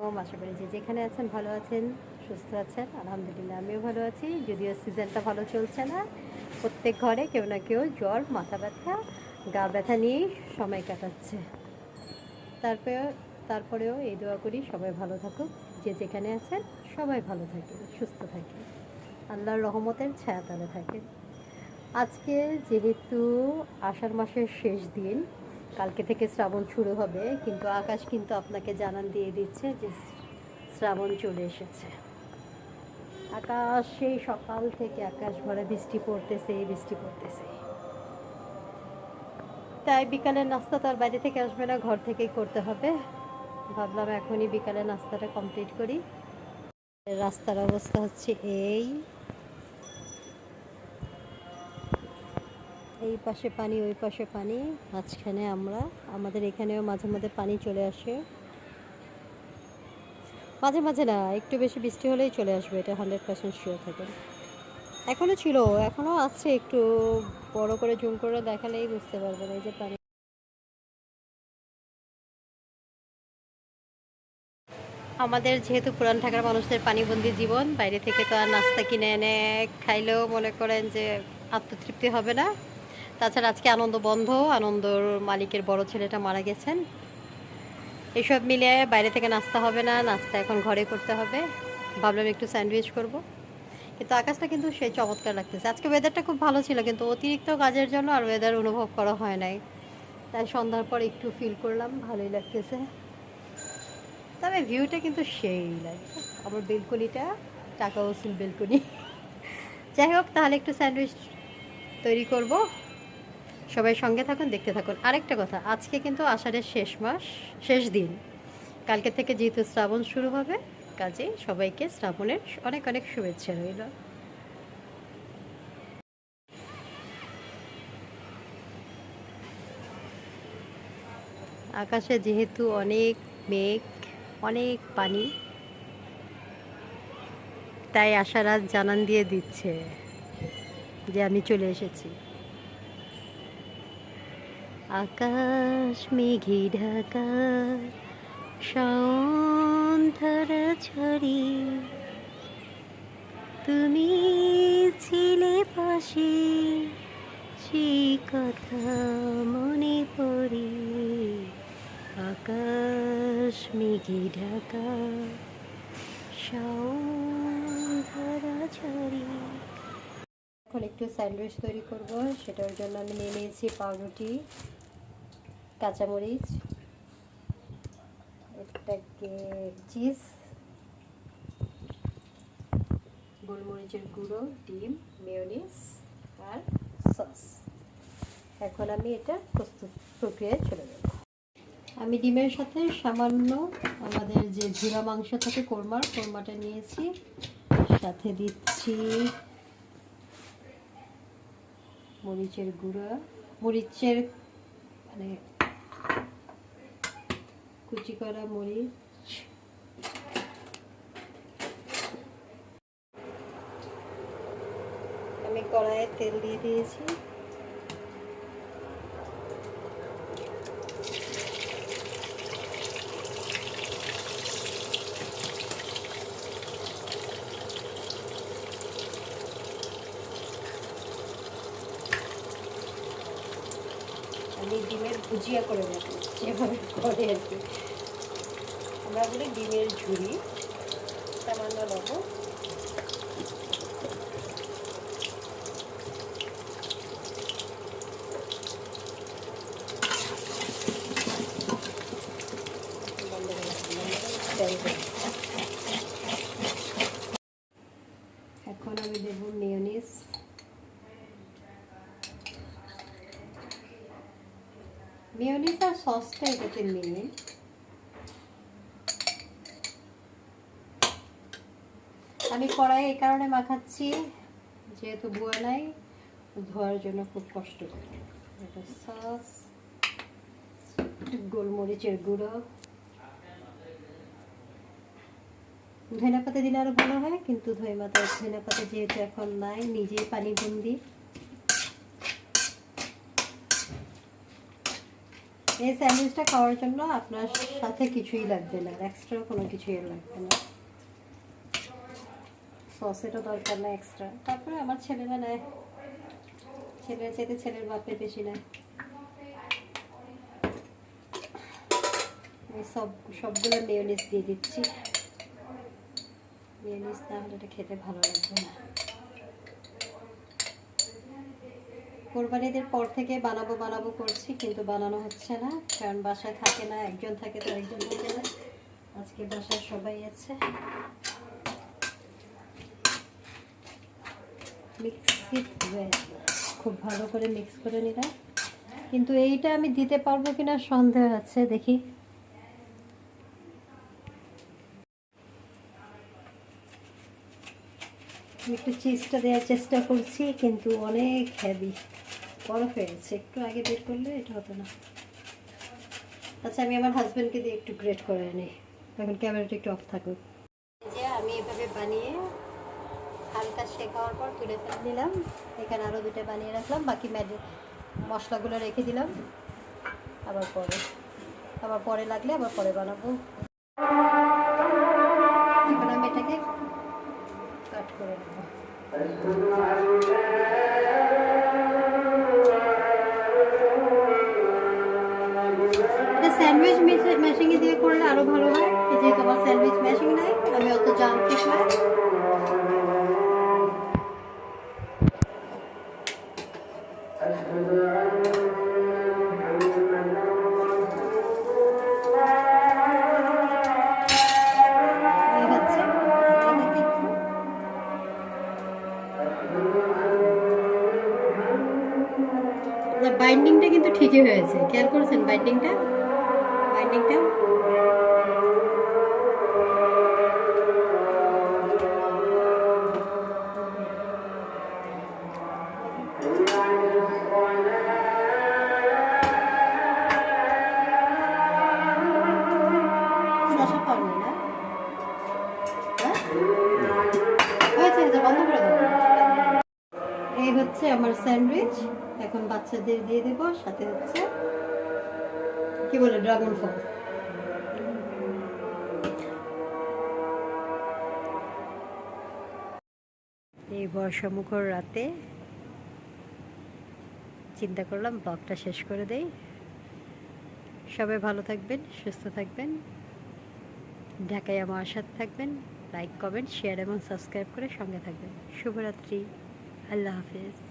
আশা করি যে যেখানে আছেন ভালো আছেন, সুস্থ আছেন। আলহামদুলিল্লাহ, আমিও ভালো আছি। যদিও সিজনটা ভালো চলছে না, প্রত্যেক ঘরে কেউ না কেউ জ্বর, মাথা ব্যথা, গা ব্যথা নিয়েই সময় কাটাচ্ছে। তারপরে তারপরেও এই দোয়া করি সবাই ভালো থাকুক, যে যেখানে আছেন সবাই ভালো থাকে সুস্থ থাকে আল্লাহর রহমতের ছায়া তলে থাকে আজকে যেহেতু আষাঢ় মাসের শেষ দিন কালকে থেকে শ্রাবণ শুরু হবে, কিন্তু আকাশ কিন্তু আপনাকে জানান দিয়ে দিচ্ছে যে শ্রাবণ চলে এসেছে। আকাশ, সেই সকাল থেকে আকাশ ভরা বৃষ্টি পড়তেছে বৃষ্টি পড়তেছে। তাই বিকালের নাস্তা তো আর বাইরে থেকে আসবে না, ঘর থেকেই করতে হবে। ভাবলাম এখনই বিকালের নাস্তাটা কমপ্লিট করি। রাস্তার অবস্থা হচ্ছে এই। এই পাশে পানি, ওই পাশে পানি, মাঝখানে আমরা, আমাদের এখানেও মাঝে মাঝে পানি চলে আসে। মাঝে মাঝে না, একটু বেশি বৃষ্টি হলেই চলে আসবে, এটা হান্ড্রেড পার্সেন্ট শিওর থাকে। এখনও ছিল এখনও আছে, একটু বড় করে জুম করে দেখালেই বুঝতে পারবেন, এই যে পানি। আমাদের যেহেতু পুরান ঢাকার মানুষদের পানিবন্দি জীবন, বাইরে থেকে তো আর নাস্তা কিনে এনে খাইলেও মনে করেন যে আত্মতৃপ্তি হবে না। তাছাড়া আজকে আনন্দ বন্ধ, আনন্দর মালিকের বড় ছেলেটা মারা গেছেন। এসব মিলে বাইরে থেকে নাস্তা হবে না, নাস্তা এখন ঘরে করতে হবে। ভাবলাম একটু স্যান্ডউইচ করব। কিন্তু আকাশটা কিন্তু সেই চমৎকার লাগতেছে। আজকে ওয়েদারটা খুব ভালো ছিল, কিন্তু অতিরিক্ত কাজের জন্য আর ওয়েদার অনুভব করা হয় নাই। তাই সন্ধ্যার পর একটু ফিল করলাম, ভালোই লাগতেছে। তবে ভিউটা কিন্তু সেই লাগে আমার বেলকনিটা, টাকা ওসুল বেলকনি। যাই হোক, তাহলে একটু স্যান্ডউইচ তৈরি করব। সবাই সঙ্গে থাকুন, দেখতে থাকুন। আরেকটা কথা, আজকে কিন্তু আষাঢ়ের শেষ মাস, শেষ দিন। কালকে থেকে যেহেতু শ্রাবণ শুরু হবে, কাজে সবাইকে শ্রাবণের অনেক অনেক শুভেচ্ছা রইল। আকাশে যেহেতু অনেক মেঘ, অনেক পানি, তাই আশারাত জানান দিয়ে দিচ্ছে যে আমি চলে এসেছি। আকাশ মেঘে ঢাকা, সন্ধ্যারা ছড়ি। তুমি ছিলে পাশে সেই কথা মনে পড়ি। আকাশ মেঘে ঢাকা, সন্ধ্যারা ছড়ি। এখন একটু স্যান্ডউইচ তৈরি করব, সেটার জন্য আমি নিয়ে নিয়েছি পাউরুটি। কাঁচামরিচ, এটাকে চিজ, গোলমরিচের গুঁড়ো, ডিম মেয়নিস আর সস। এখন আমি এটা প্রস্তুত প্রক্রিয়ায় চলে যাব। আমি ডিমের সাথে সামান্য আমাদের যে ঝুরা মাংস থাকে কোরমার কোরমাটা নিয়েছি। সাথে দিচ্ছি মরিচের গুঁড়া, মরিচের মানে কুচি করা মরিচ। আমি কড়াইয়ে তেল দিয়ে দিয়েছি আমি ডিমের ভুজিয়া করে নেব যেভাবে করে আর কি। আমরা বলি ডিমের ঝুড়ি সামান্য Thank এখন আমি দেবো মেয়নিস মেয়নিস আর সসটা এটাতে মেন আমি কড়াই এই কারণে মাখাচ্ছি, যেহেতু বুয়া নাই, ধোয়ার জন্য খুব কষ্ট। এটা সস, গোলমরিচের গুঁড়ো। ধনে পাতা দিলে আরও ভালো হয়, কিন্তু ধনে পাতা ধনে পাতা যেহেতু এখন নাই, নিজেই পানি বন্দি এই স্যান্ডউইচটা খাওয়ার জন্য আপনার সাথে কিছুই লাগবে না। এক্সট্রা কোনো কিছুই লাগবে না। সসেরও দরকার না এক্সট্রা তারপরে আমার ছেলেরা নেয় ছেলের চাইতে ছেলের বাপের বেশি নেয় আমি সব, সবগুলো মেয়োনিজ দিয়ে দিচ্ছি। মেয়োনিজ না হলে এটা খেতে ভালো লাগবে না। কোরবানিদের পর থেকে বানাবো বানাবো করছি, কিন্তু বানানো হচ্ছে না, কারণ বাসায় থাকে না, একজন থাকে তো একজন থাকে না। আজকে বাসায় সবাই আছে। খুব ভালো করে মিক্স করে নিলাম। কিন্তু এইটা আমি দিতে পারব কিনা সন্দেহ আছে, দেখি। আমি একটু চিজটা দেওয়ার চেষ্টা করছি, কিন্তু অনেক হেভি বরফ হয়ে গেছে। একটু আগে বের করলে এটা হতো না। আচ্ছা আমি আমার হাজব্যান্ডকে দিয়ে একটু গ্রেট করে আনি। এখন ক্যামেরাটা একটু অফ থাকুক। যে আমি এভাবে বানিয়ে হালকা শেখাওয়ার পর তুলে ফেলে দিলাম এখানে আরও দুটো বানিয়ে রাখলাম। বাকি ম্যাডি মশলাগুলো রেখে দিলাম। আবার পরে। আবার পরে লাগলে আবার পরে বানাবো। করে এটা স্যান্ডউইচ মেশিংয়ে দিয়ে করলে আরও ভালো হয়। এই যে তোমার স্যান্ডউইচ মেশিং নাই আমি অত জানতে হয় হয়ে বাইন্ডিংটা কিন্তু ঠিকই হয়েছে। খেয়াল করেছেন বাইন্ডিংটা বাইন্ডিংটা হ্যাঁ? এই হচ্ছে আমার স্যান্ডউইচ এখন বাচ্চাদের দিয়ে দেবো, সাথে হচ্ছে, কি বলে, ড্রাগন ফল। এই বর্ষামুখর রাতে চিন্তা করলাম, ব্লগটা শেষ করে দেই। সবাই ভালো থাকবেন, সুস্থ থাকবেন। ঢাকায় আমার সাথে থাকবেন লাইক কমেন্ট শেয়ার এবং সাবস্ক্রাইব করে সঙ্গে থাকবেন। শুভরাত্রি, আল্লাহ হাফিজ।